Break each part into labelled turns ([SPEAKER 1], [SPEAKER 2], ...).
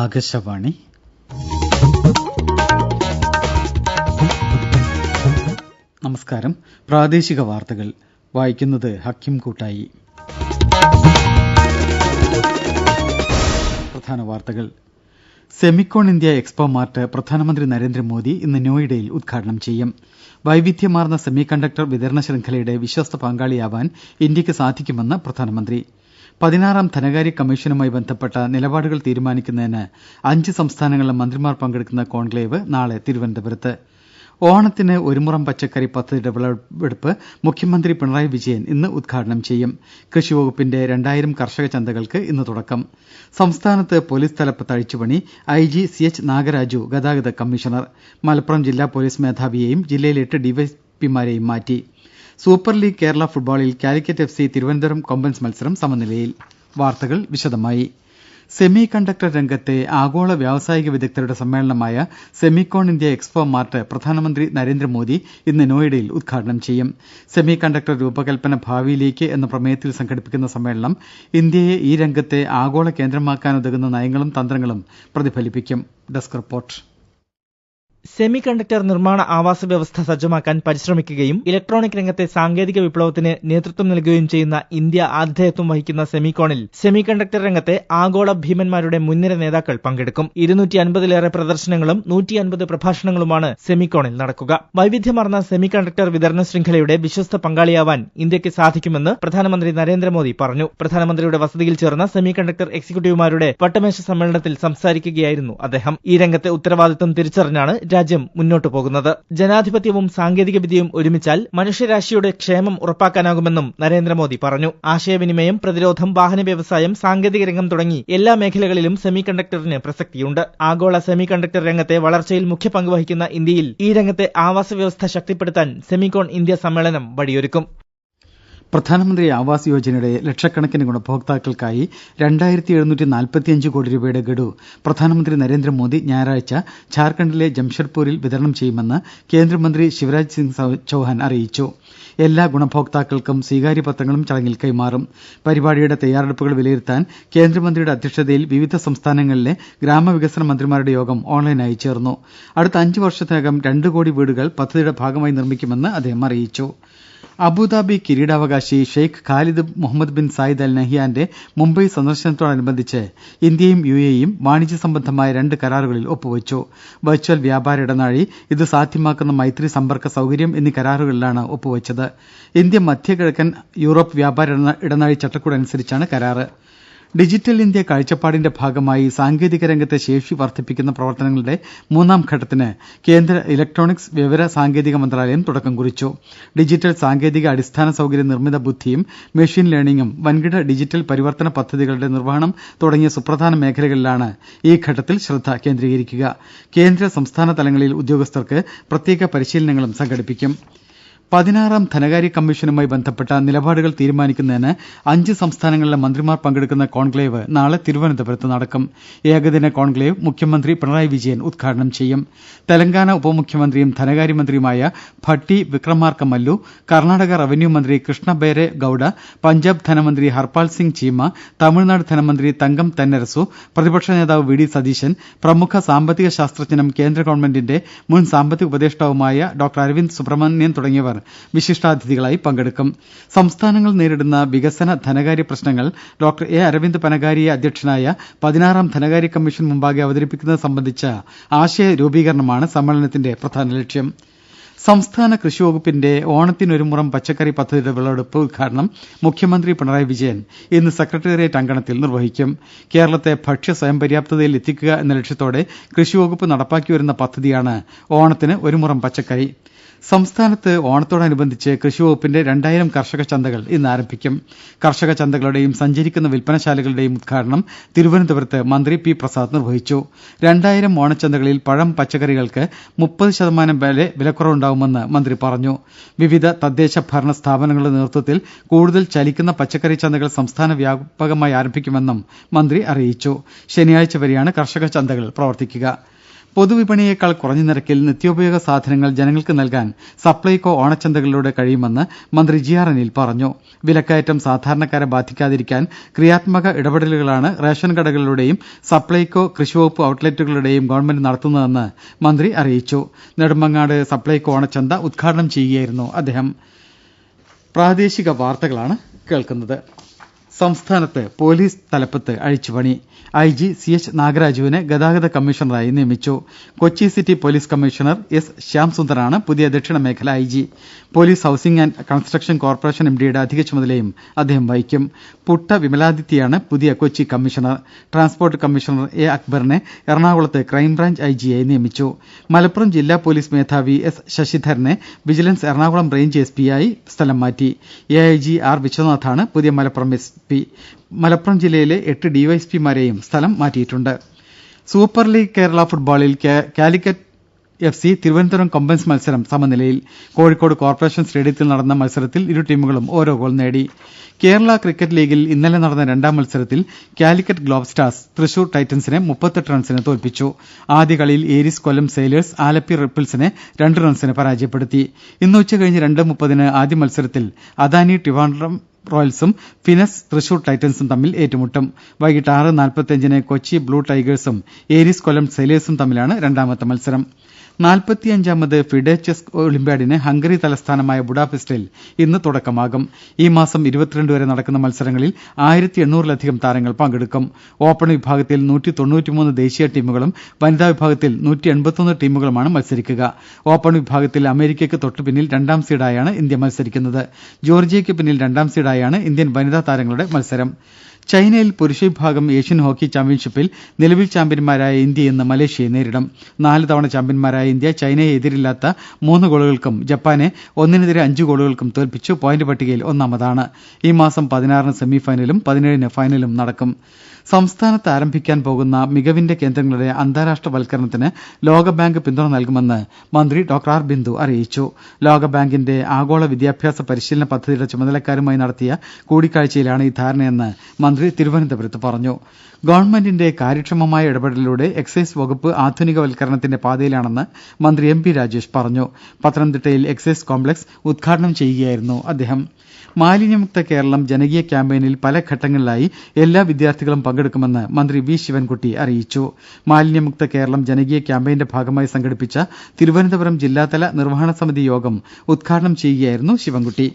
[SPEAKER 1] ആകാശവാണി നമസ്കാരം പ്രാദേശിക വാർത്തകൾ വായിക്കുന്നത് ഹക്കിം കൂട്ടായി പ്രധാന വാർത്തകൾ സെമിക്കോൺ ഇന്ത്യ എക്സ്പോ മാർട്ട് പ്രധാനമന്ത്രി നരേന്ദ്രമോദി ഇന്ന് നോയിഡയിൽ ഉദ്ഘാടനം ചെയ്യും വൈവിധ്യമാർന്ന സെമി കണ്ടക്ടർ വിതരണ ശൃംഖലയുടെ വിശ്വസ്ത പങ്കാളിയാവാൻ ഇന്ത്യക്ക് സാധിക്കുമെന്ന് പ്രധാനമന്ത്രി പതിനാറാം ധനകാര്യ കമ്മീഷനുമായി ബന്ധപ്പെട്ട നിലപാടുകൾ തീരുമാനിക്കുന്നതിന് അഞ്ച് സംസ്ഥാനങ്ങളിലെ മന്ത്രിമാർ പങ്കെടുക്കുന്ന കോൺക്ലേവ് നാളെ തിരുവനന്തപുരത്ത് ഓണത്തിന് ഒരുമുറം പച്ചക്കറി പദ്ധതിയുടെ വിളവെടുപ്പ് മുഖ്യമന്ത്രി പിണറായി വിജയൻ ഇന്ന് ഉദ്ഘാടനം ചെയ്യും കൃഷി വകുപ്പിന്റെ രണ്ടായിരം കർഷക ചന്തകൾക്ക് ഇന്ന് തുടക്കം സംസ്ഥാനത്ത് പോലീസ് തലപ്പ് തഴിച്ചുപണി I G C H Nagaraju ഗതാഗത കമ്മീഷണർ മലപ്പുറം ജില്ലാ പോലീസ് മേധാവിയെയും ജില്ലയിലെ എട്ട് ഡിവൈഎസ്പിമാരെയും മാറ്റി സൂപ്പർ ലീഗ് കേരള ഫുട്ബോളിൽ കാലിക്കറ്റ് എഫ് സി തിരുവനന്തപുരം കൊമ്പൻസ് മത്സരം സമനിലയിൽ വാർത്തകൾ വിശദമായി സെമി കണ്ടക്ടർ രംഗത്തെ ആഗോള വ്യാവസായിക വിദഗ്ധരുടെ സമ്മേളനമായ സെമിക്കോൺ ഇന്ത്യ എക്സ്പോ മാർട്ട് പ്രധാനമന്ത്രി നരേന്ദ്രമോദി ഇന്ന് നോയിഡയിൽ ഉദ്ഘാടനം ചെയ്യും സെമി കണ്ടക്ടർ രൂപകൽപ്പന ഭാവിയിലേക്ക് എന്ന പ്രമേയത്തിൽ സംഘടിപ്പിക്കുന്ന സമ്മേളനം ഇന്ത്യയെ ഈ രംഗത്തെ ആഗോള കേന്ദ്രമാക്കാനുതകുന്ന നയങ്ങളും തന്ത്രങ്ങളും പ്രതിഫലിപ്പിക്കും ഡെസ്ക് റിപ്പോർട്ട്
[SPEAKER 2] സെമി കണ്ടക്ടർ നിർമ്മാണ ആവാസ വ്യവസ്ഥ സജ്ജമാക്കാൻ പരിശ്രമിക്കുകയും ഇലക്ട്രോണിക് രംഗത്തെ സാങ്കേതിക വിപ്ലവത്തിന് നേതൃത്വം നൽകുകയും ചെയ്യുന്ന ഇന്ത്യ ആതിഥേയത്വം വഹിക്കുന്ന സെമികോണിൽ സെമി കണ്ടക്ടർ രംഗത്തെ ആഗോള ഭീമന്മാരുടെ മുൻനിര നേതാക്കൾ പങ്കെടുക്കും ഇരുന്നൂറ്റി അൻപതിലേറെ പ്രദർശനങ്ങളും നൂറ്റി അൻപത് പ്രഭാഷണങ്ങളുമാണ് സെമികോണിൽ നടക്കുക വൈവിധ്യമാർന്ന സെമി കണ്ടക്ടർ വിതരണ ശൃംഖലയുടെ വിശ്വസ്ത പങ്കാളിയാവാൻ ഇന്ത്യക്ക് സാധിക്കുമെന്ന് പ്രധാനമന്ത്രി നരേന്ദ്രമോദി പറഞ്ഞു പ്രധാനമന്ത്രിയുടെ വസതിയിൽ ചേർന്ന സെമി കണ്ടക്ടർ എക്സിക്യൂട്ടീവുമാരുടെ വട്ടമേശ സമ്മേളനത്തിൽ സംസാരിക്കുകയായിരുന്നു അദ്ദേഹം ഈ രംഗത്തെ ഉത്തരവാദിത്തം തിരിച്ചറിഞ്ഞാണ് രാജ്യം മുന്നോട്ടു പോകുന്നത് ജനാധിപത്യവും സാങ്കേതികവിദ്യയും ഒരുമിച്ചാൽ മനുഷ്യരാശിയുടെ ക്ഷേമം ഉറപ്പാക്കാനാകുമെന്നും നരേന്ദ്രമോദി പറഞ്ഞു ആശയവിനിമയം പ്രതിരോധം വാഹന വ്യവസായം സാങ്കേതിക രംഗം തുടങ്ങി എല്ലാ മേഖലകളിലും സെമി കണ്ടക്ടറിന് പ്രസക്തിയുണ്ട് ആഗോള സെമി കണ്ടക്ടർ രംഗത്തെ വളർച്ചയിൽ മുഖ്യ പങ്കുവഹിക്കുന്ന ഇന്ത്യയിൽ ഈ രംഗത്തെ ആവാസ വ്യവസ്ഥ ശക്തിപ്പെടുത്താൻ സെമികോൺ ഇന്ത്യ സമ്മേളനം വഴിയൊരുക്കും
[SPEAKER 3] പ്രധാനമന്ത്രി ആവാസ് യോജനയുടെ ലക്ഷക്കണക്കിന് ഗുണഭോക്താക്കൾക്കായി രണ്ടായിരത്തി എഴുന്നൂറ്റി നാൽപ്പത്തിയഞ്ച് കോടി രൂപയുടെ ഗഡു പ്രധാനമന്ത്രി നരേന്ദ്രമോദി ഞായറാഴ്ച ഝാർഖണ്ഡിലെ ജംഷഡ്പൂരിൽ വിതരണം ചെയ്യുമെന്ന് കേന്ദ്രമന്ത്രി ശിവരാജ് സിംഗ് ചൌഹാൻ അറിയിച്ചു എല്ലാ ഗുണഭോക്താക്കൾക്കും സ്വീകാര്യ പത്രങ്ങളും ചടങ്ങിൽ കൈമാറും പരിപാടിയുടെ തയ്യാറെടുപ്പുകൾ വിലയിരുത്താൻ കേന്ദ്രമന്ത്രിയുടെ അധ്യക്ഷതയിൽ വിവിധ സംസ്ഥാനങ്ങളിലെ ഗ്രാമവികസന മന്ത്രിമാരുടെ യോഗം ഓൺലൈനായി ചേർന്നു അടുത്ത അഞ്ച് വർഷത്തിനകം രണ്ട് കോടി വീടുകൾ പദ്ധതിയുടെ ഭാഗമായി നിർമ്മിക്കുമെന്ന് അദ്ദേഹം അറിയിച്ചു അബുദാബി കിരീടാവകാശി ബഹിരാകാശി Sheikh Khalid Mohammed bin Zayed Al നഹിയാന്റെ മുംബൈ സന്ദർശനത്തോടനുബന്ധിച്ച് ഇന്ത്യയും യു എ യും വാണിജ്യ സംബന്ധമായ രണ്ട് കരാറുകളിൽ ഒപ്പുവെച്ചു വെർച്വൽ വ്യാപാര ഇടനാഴി ഇത് സാധ്യമാക്കുന്ന മൈത്രി സമ്പർക്ക സൌകര്യം എന്നീ കരാറുകളിലാണ് ഒപ്പുവെച്ചത് ഇന്ത്യ മധ്യകിഴക്കൻ യൂറോപ്പ് വ്യാപാര ഇടനാഴി ചട്ടക്കൂട് അനുസരിച്ചാണ് കരാറ് ഡിജിറ്റൽ ഇന്ത്യ കാഴ്ചപ്പാടിന്റെ ഭാഗമായി സാങ്കേതിക രംഗത്തെ ശേഷി വർദ്ധിപ്പിക്കുന്ന പ്രവർത്തനങ്ങളുടെ മൂന്നാം ഘട്ടത്തിന് കേന്ദ്ര ഇലക്ട്രോണിക്സ് വിവര സാങ്കേതിക മന്ത്രാലയം തുടക്കം കുറിച്ചു ഡിജിറ്റൽ സാങ്കേതിക അടിസ്ഥാന സൌകര്യ നിർമ്മിത ബുദ്ധിയും മെഷീൻ ലേണിംഗും വൻകിട ഡിജിറ്റൽ പരിവർത്തന പദ്ധതികളുടെ നിർവ്വഹണം തുടങ്ങിയ സുപ്രധാന മേഖലകളിലാണ് ഈ ഘട്ടത്തിൽ ശ്രദ്ധ കേന്ദ്രീകരിക്കുക കേന്ദ്ര സംസ്ഥാന തലങ്ങളിൽ ഉദ്യോഗസ്ഥർക്ക് പ്രത്യേക പരിശീലനങ്ങളും സംഘടിപ്പിക്കും പതിനാറാം ധനകാര്യ കമ്മീഷനുമായി ബന്ധപ്പെട്ട നിലപാടുകൾ തീരുമാനിക്കുന്നതിന് അഞ്ച് സംസ്ഥാനങ്ങളിലെ മന്ത്രിമാർ പങ്കെടുക്കുന്ന കോൺക്ലേവ് നാളെ തിരുവനന്തപുരത്ത് നടക്കും ഏകദിന കോൺക്ലേവ് മുഖ്യമന്ത്രി പിണറായി വിജയൻ ഉദ്ഘാടനം ചെയ്യും തെലങ്കാന ഉപമുഖ്യമന്ത്രിയും ധനകാര്യമന്ത്രിയുമായ ഭട്ടി വിക്രമാർക്ക മല്ലു കർണാടക റവന്യൂ മന്ത്രി കൃഷ്ണബേരെ ഗൌഡ പഞ്ചാബ് ധനമന്ത്രി ഹർപാൽ സിംഗ് ചീമ തമിഴ്നാട് ധനമന്ത്രി തങ്കം തെന്നരസു പ്രതിപക്ഷ നേതാവ് വി ഡി സതീശൻ പ്രമുഖ സാമ്പത്തിക ശാസ്ത്രജ്ഞനും കേന്ദ്ര ഗവൺമെന്റിന്റെ മുൻ സാമ്പത്തിക ഉപദേഷ്ടാവുമായ ഡോക്ടർ അരവിന്ദ് സുബ്രഹ്മണ്യൻ തുടങ്ങിയവർ വിശിഷ്ടാതിഥികളായി പങ്കെടുക്കും സംസ്ഥാനങ്ങൾ നേരിടുന്ന വികസന ധനകാര്യ പ്രശ്നങ്ങൾ ഡോക്ടർ എ അരവിന്ദ് പനകാരിയെ അധ്യക്ഷനായ പതിനാറാം ധനകാര്യ കമ്മീഷൻ മുമ്പാകെ അവതരിപ്പിക്കുന്നത് സംബന്ധിച്ച ആശയ രൂപീകരണമാണ് സമ്മേളനത്തിന്റെ പ്രധാന ലക്ഷ്യം സംസ്ഥാന കൃഷി വകുപ്പിന്റെ ഓണത്തിനൊരുമുറം പച്ചക്കറി പദ്ധതിയുടെ വിളവെടുപ്പ് ഉദ്ഘാടനം മുഖ്യമന്ത്രി പിണറായി വിജയൻ ഇന്ന് സെക്രട്ടേറിയറ്റ് അങ്കണത്തിൽ നിർവഹിക്കും കേരളത്തെ ഭക്ഷ്യ സ്വയം പര്യാപ്തതയിൽ എത്തിക്കുക എന്ന ലക്ഷ്യത്തോടെ കൃഷി വകുപ്പ് വരുന്ന പദ്ധതിയാണ് ഓണത്തിന് ഒരുമുറം പച്ചക്കറി ദേദ സംസ്ഥാനത്ത് ഓണത്തോടനുബന്ധിച്ച് വകുപ്പിന്റെ രണ്ടായിരം കർഷക ചന്തകൾ ഇന്ന് ആരംഭിക്കും കർഷക ചന്തകളുടെയും സഞ്ചരിക്കുന്ന വിൽപ്പനശാലകളുടെയും ഉദ്ഘാടനം തിരുവനന്തപുരത്ത് മന്ത്രി പി പ്രസാദ് നിർവഹിച്ചു രണ്ടായിരം ഓണച്ചന്തകളിൽ പഴം പച്ചക്കറികൾക്ക് മുപ്പത് ശതമാനം വരെ വിലക്കുറവുണ്ടാവുമെന്ന് മന്ത്രി പറഞ്ഞു വിവിധ തദ്ദേശ ഭരണ സ്ഥാപനങ്ങളുടെ നേതൃത്വത്തിൽ കൂടുതൽ ചലിക്കുന്ന പച്ചക്കറി ചന്തകൾ സംസ്ഥാന വ്യാപകമായി ആരംഭിക്കുമെന്നും മന്ത്രി അറിയിച്ചു ശനിയാഴ്ച വരെയാണ് കർഷക ചന്തകൾ പ്രവർത്തിക്കുക പൊതുവിപണിയേക്കാൾ കുറഞ്ഞ നിരക്കിൽ നിത്യോപയോഗ സാധനങ്ങൾ ജനങ്ങൾക്ക് നൽകാൻ സപ്ലൈകോ ഓണച്ചന്തകളിലൂടെ കഴിയുമെന്ന് മന്ത്രി ജി ആർ അനിൽ പറഞ്ഞു വിലക്കയറ്റം സാധാരണക്കാരെ ബാധിക്കാതിരിക്കാൻ ക്രിയാത്മക ഇടപെടലുകളാണ് റേഷൻ കടകളിലൂടെയും സപ്ലൈകോ കൃഷിവകുപ്പ് ഔട്ട്ലെറ്റുകളിലൂടെയും ഗവൺമെന്റ് നടത്തുന്നതെന്ന് മന്ത്രി അറിയിച്ചു നെടുമങ്ങാട് സപ്ലൈകോ ഓണച്ചന്ത ഉദ്ഘാടനം ചെയ്യുകയായിരുന്നു അദ്ദേഹം സംസ്ഥാനത്ത് പോലീസ് തലപ്പത്ത് അഴിച്ചുപണി ഐ ജി സി എച്ച് നാഗരാജുവിനെ ഗതാഗത കമ്മീഷണറായി നിയമിച്ചു Kochi city police commissioner S ശ്യാംസുന്ദറാണ് പുതിയ ദക്ഷിണ മേഖല I G police housing and construction corporation M ഡിയുടെ അധിക ചുമതലയും അദ്ദേഹം വഹിക്കും പുട്ട വിമലാദിത്യയാണ് പുതിയ Kochi commissioner transport commissioner A അക്ബറിനെ എറണാകുളത്ത് ക്രൈംബ്രാഞ്ച് ഐ ജിയായി നിയമിച്ചു മലപ്പുറം ജില്ലാ പോലീസ് മേധാവി എസ് ശശിധരനെ വിജിലൻസ് എറണാകുളം റേഞ്ച് എസ് പിയായി സ്ഥലം മാറ്റി എ ഐ ജി ആർ വിശ്വനാഥാണ് പുതിയ മലപ്പുറം എസ് പി മലപ്പുറം ജില്ലയിലെ എട്ട് ഡിവൈഎസ്പിമാരെയും സ്ഥലം മാറ്റിയിട്ടുണ്ട് സൂപ്പർ ലീഗ് കേരള ഫുട്ബോളിൽ കാലിക്കറ്റ് എഫ് സി തിരുവനന്തപുരം കമ്പൻസ് മത്സരം സമനിലയിൽ കോഴിക്കോട് കോർപ്പറേഷൻ സ്റ്റേഡിയത്തിൽ നടന്ന മത്സരത്തിൽ ഇരു ടീമുകളും ഓരോ ഗോൾ നേടി കേരള ക്രിക്കറ്റ് ലീഗിൽ ഇന്നലെ നടന്ന രണ്ടാം മത്സരത്തിൽ കാലിക്കറ്റ് ഗ്ലോബ് സ്റ്റാർസ് തൃശൂർ ടൈറ്റൻസിനെ മുപ്പത്തെട്ട് റൺസിന് തോൽപ്പിച്ചു ആദ്യ കളിയിൽ ഏരീസ് കൊല്ലം സെയിലേഴ്സ് ആലപ്പി റിപ്പിൾസിനെ രണ്ട് റൺസിന് പരാജയപ്പെടുത്തി ഇന്ന് ഉച്ചകഴിഞ്ഞ് രണ്ട് മുപ്പതിന് ആദ്യ മത്സരത്തിൽ അദാനി ട്രിവാൻഡ്രം റോയൽസും ഫിനസ് തൃശൂർ ടൈറ്റൻസും തമ്മിൽ ഏറ്റുമുട്ടും വൈകിട്ട് ആറ് നാൽപ്പത്തിയഞ്ചിന് കൊച്ചി ബ്ലൂ ടൈഗേഴ്സും ഏരീസ് കൊല്ലം സെയിലേഴ്സും തമ്മിലാണ് രണ്ടാമത്തെ മത്സരം നാൽപ്പത്തിയഞ്ചാമത് ഫിഡെ ചെസ് ഒളിമ്പ്യാഡിന് ഹംഗറി തലസ്ഥാനമായ ബുഡാപെസ്റ്റിൽ ഇന്ന് തുടക്കമാകും ഈ മാസം ഇരുപത്തിരണ്ട് വരെ നടക്കുന്ന മത്സരങ്ങളിൽ ആയിരത്തി എണ്ണൂറിലധികം താരങ്ങൾ പങ്കെടുക്കും ഓപ്പൺ വിഭാഗത്തിൽ ദേശീയ ടീമുകളും വനിതാ വിഭാഗത്തിൽ ടീമുകളുമാണ് മത്സരിക്കുക ഓപ്പൺ വിഭാഗത്തിൽ അമേരിക്കയ്ക്ക് തൊട്ടുപിന്നിൽ രണ്ടാം സീഡായാണ് ഇന്ത്യ മത്സരിക്കുന്നത് ജോർജിയയ്ക്ക് പിന്നിൽ രണ്ടാം സീഡായാണ് ഇന്ത്യൻ വനിതാ താരങ്ങളുടെ മത്സരം ചൈനയിൽ പുരുഷവിഭാഗം ഏഷ്യൻ ഹോക്കി ചാമ്പ്യൻഷിപ്പിൽ നിലവിൽ ചാമ്പ്യൻമാരായ ഇന്ത്യ ഇന്ന് മലേഷ്യയെ നേരിടും നാല് തവണ ചാമ്പ്യൻമാരായ ഇന്ത്യ ചൈനയെ എതിരില്ലാത്ത മൂന്ന് ഗോളുകൾക്കും ജപ്പാനെ ഒന്നിനെതിരെ അഞ്ച് ഗോളുകൾക്കും തോൽപ്പിച്ച് പോയിന്റ് പട്ടികയിൽ ഒന്നാമതാണ് ഈ മാസം പതിനാറിന് സെമിഫൈനലും പതിനേഴിന് ഫൈനലും നടക്കും സംസ്ഥാനത്ത് ആരംഭിക്കാൻ പോകുന്ന മികവിന്റെ കേന്ദ്രങ്ങളുടെ അന്താരാഷ്ട്ര വൽക്കരണത്തിന് ലോകബാങ്ക് പിന്തുണ നൽകുമെന്ന് മന്ത്രി ഡോക്ടർ ആർ ബിന്ദു അറിയിച്ചു ലോകബാങ്കിന്റെ ആഗോള വിദ്യാഭ്യാസ പരിശീലന പദ്ധതിയുടെ ചുമതലക്കാരുമായി നടത്തിയ കൂടിക്കാഴ്ചയിലാണ് ഈ ധാരണയെന്ന് മന്ത്രി മന്ത്രി തിരുവനന്തപുരത്ത് പറഞ്ഞു ഗവൺമെന്റിന്റെ കാര്യക്ഷമമായ ഇടപെടലിലൂടെ എക്സൈസ് വകുപ്പ് ആധുനികവൽക്കരണത്തിന്റെ പാതയിലാണെന്ന് മന്ത്രി എം പി രാജേഷ് പറഞ്ഞു പത്തനംതിട്ടയിൽ എക്സൈസ് കോംപ്ലക്സ് ഉദ്ഘാടനം ചെയ്യുകയായിരുന്നു അദ്ദേഹം മാലിന്യമുക്ത കേരളം ജനകീയ ക്യാമ്പയിനിൽ പല ഘട്ടങ്ങളിലായി എല്ലാ വിദ്യാർത്ഥികളും പങ്കെടുക്കുമെന്ന് മന്ത്രി വി ശിവൻകുട്ടി അറിയിച്ചു മാലിന്യമുക്ത കേരളം ജനകീയ ക്യാമ്പയിന്റെ ഭാഗമായി സംഘടിപ്പിച്ച തിരുവനന്തപുരം ജില്ലാതല നിർവഹണ സമിതി യോഗം ഉദ്ഘാടനം ചെയ്യുകയായിരുന്നു ശിവൻകുട്ടി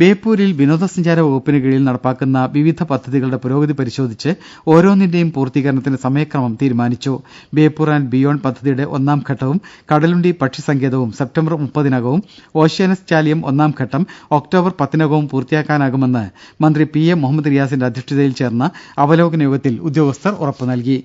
[SPEAKER 3] ദേദ ബേപ്പൂരിൽ വിനോദസഞ്ചാര വകുപ്പിന് കീഴിൽ നടപ്പാക്കുന്ന വിവിധ പദ്ധതികളുടെ പുരോഗതി പരിശോധിച്ച് ഓരോന്നിന്റെയും പൂർത്തീകരണത്തിന് സമയക്രമം തീരുമാനിച്ചു ബേപ്പൂർ ആന്റ് ബിയോണ്ട് പദ്ധതിയുടെ ഒന്നാം ഘട്ടവും കടലുണ്ടി പക്ഷി സങ്കേതവും സെപ്റ്റംബർ മുപ്പതിനകവും ഓഷ്യാനസ് ചാലിയം ഒന്നാം ഘട്ടം ഒക്ടോബർ പത്തിനകവും പൂർത്തിയാക്കാനാകുമെന്ന് മന്ത്രി പി എ മുഹമ്മദ് റിയാസിന്റെ അധ്യക്ഷതയിൽ ചേർന്ന അവലോകന യോഗത്തിൽ ഉദ്യോഗസ്ഥർ ഉറപ്പു നൽകി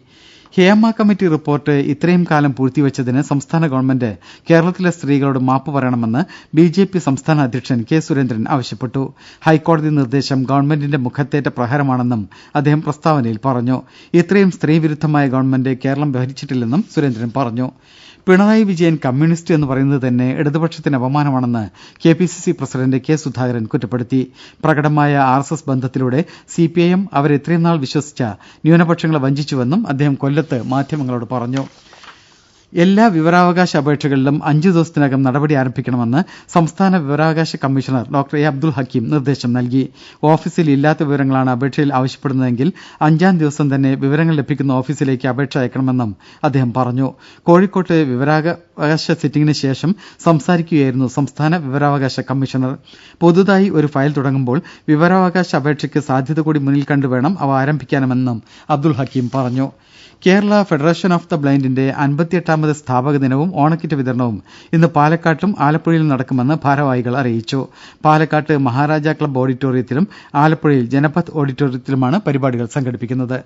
[SPEAKER 3] ഹേമ കമ്മിറ്റി റിപ്പോർട്ട് ഇത്രയും കാലം പൂഴ്ത്തിവെച്ചതിന് സംസ്ഥാന ഗവൺമെന്റ് കേരളത്തിലെ സ്ത്രീകളോട് മാപ്പ് പറയണമെന്ന് ബി ജെ പി സംസ്ഥാന അധ്യക്ഷൻ കെ സുരേന്ദ്രൻ ആവശ്യപ്പെട്ടു ഹൈക്കോടതി നിർദ്ദേശം ഗവൺമെന്റിന്റെ മുഖത്തേറ്റ പ്രഹരമാണെന്നും അദ്ദേഹം പ്രസ്താവനയിൽ പറഞ്ഞു ഇത്രയും സ്ത്രീവിരുദ്ധമായ ഗവൺമെന്റ് കേരളം ഭരിച്ചിട്ടില്ലെന്നും സുരേന്ദ്രൻ പറഞ്ഞു പിണറായി വിജയൻ കമ്മ്യൂണിസ്റ്റ് എന്ന് പറയുന്നത് തന്നെ ഇടതുപക്ഷത്തിന് അപമാനമാണെന്ന് K P C C president K Sudhakaran കുറ്റപ്പെടുത്തി പ്രകടമായ ആർ എസ് എസ് ബന്ധത്തിലൂടെ സി പി ഐ എം അവരെ ഇത്രയും നാൾ വിശ്വസിച്ച ന്യൂനപക്ഷങ്ങളെ വഞ്ചിച്ചുവെന്നും അദ്ദേഹം കൊല്ലത്ത് മാധ്യമങ്ങളോട് പറഞ്ഞു എല്ലാ വിവരാവകാശ അപേക്ഷകളിലും അഞ്ചു ദിവസത്തിനകം നടപടി ആരംഭിക്കണമെന്ന് സംസ്ഥാന വിവരാവകാശ കമ്മീഷണർ ഡോക്ടർ എ അബ്ദുൾ ഹക്കീം നിർദ്ദേശം നൽകി ഓഫീസിൽ ഇല്ലാത്ത വിവരങ്ങളാണ് അപേക്ഷയിൽ ആവശ്യപ്പെടുന്നതെങ്കിൽ അഞ്ചാം ദിവസം തന്നെ വിവരങ്ങൾ ലഭിക്കുന്ന ഓഫീസിലേക്ക് അപേക്ഷ അയക്കണമെന്നും അദ്ദേഹം പറഞ്ഞു കോഴിക്കോട്ട് വിവരാവകാശ സിറ്റിംഗിന് ശേഷം സംസാരിക്കുകയായിരുന്നു സംസ്ഥാന വിവരാവകാശ കമ്മീഷണർ പുതുതായി ഒരു ഫയൽ തുടങ്ങുമ്പോൾ വിവരാവകാശ അപേക്ഷയ്ക്ക് സാധ്യത കൂടി മുന്നിൽ കണ്ടുവേണം അവ ആരംഭിക്കാനുമെന്നും അബ്ദുൾ ഹക്കീം പറഞ്ഞു കേരള ഫെഡറേഷൻ ഓഫ് ദ ബ്ലൈൻഡിന്റെ അൻപത്തിയെട്ടാമത് സ്ഥാപക ദിനവും ഓണക്കിറ്റ് വിതരണവും ഇന്ന് പാലക്കാട്ടും ആലപ്പുഴയിലും നടക്കുമെന്ന് ഭാരവാഹികൾ അറിയിച്ചു പാലക്കാട്ട് മഹാരാജാ ക്ലബ്ബ് ഓഡിറ്റോറിയത്തിലും ആലപ്പുഴയിൽ ജനപഥ് ഓഡിറ്റോറിയത്തിലുമാണ് പരിപാടികൾ സംഘടിപ്പിക്കുന്നത്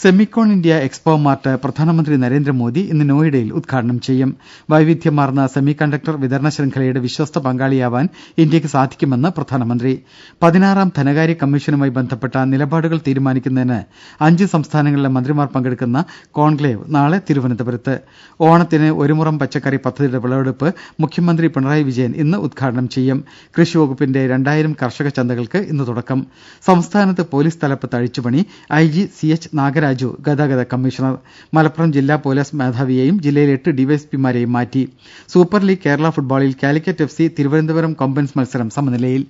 [SPEAKER 3] സെമിക്കോൺ ഇന്ത്യ എക്സ്പോ മാർട്ട് പ്രധാനമന്ത്രി നരേന്ദ്രമോദി ഇന്ന് നോയിഡയിൽ ഉദ്ഘാടനം ചെയ്യും വൈവിധ്യമാർന്ന സെമി കണ്ടക്ടർ വിതരണ ശൃംഖലയുടെ വിശ്വസ്ത പങ്കാളിയാവാൻ ഇന്ത്യക്ക് സാധിക്കുമെന്ന് പ്രധാനമന്ത്രി പതിനാറാം ധനകാര്യ കമ്മീഷനുമായി ബന്ധപ്പെട്ട നിലപാടുകൾ തീരുമാനിക്കുന്നതിന് അഞ്ച് സംസ്ഥാനങ്ങളിലെ മന്ത്രിമാർ പങ്കെടുക്കുന്ന കോൺക്ലേവ് നാളെ തിരുവനന്തപുരത്ത് ഓണത്തിന് ഒരുമുറം പച്ചക്കറി പദ്ധതിയുടെ വിളവെടുപ്പ് മുഖ്യമന്ത്രി പിണറായി വിജയൻ ഇന്ന് ഉദ്ഘാടനം ചെയ്യും വകുപ്പിന്റെ രണ്ടായിരം കർഷക ചന്തകൾക്ക് ഇന്ന് തുടക്കം സംസ്ഥാനത്ത് പോലീസ് തലപ്പത്ത് അഴിച്ചുപണി I G C H Nagaraju ഗതാഗത കമ്മീഷണർ മലപ്പുറം ജില്ലാ പൊലീസ് മേധാവിയെയും ജില്ലയിലെ എട്ട് ഡിവൈഎസ്പിമാരെയും മാറ്റി സൂപ്പർ ലീഗ് കേരള ഫുട്ബോളിൽ കാലിക്കറ്റ് എഫ് സി തിരുവനന്തപുരം കൊമ്പൻസ് മത്സരം സമനിലയിൽ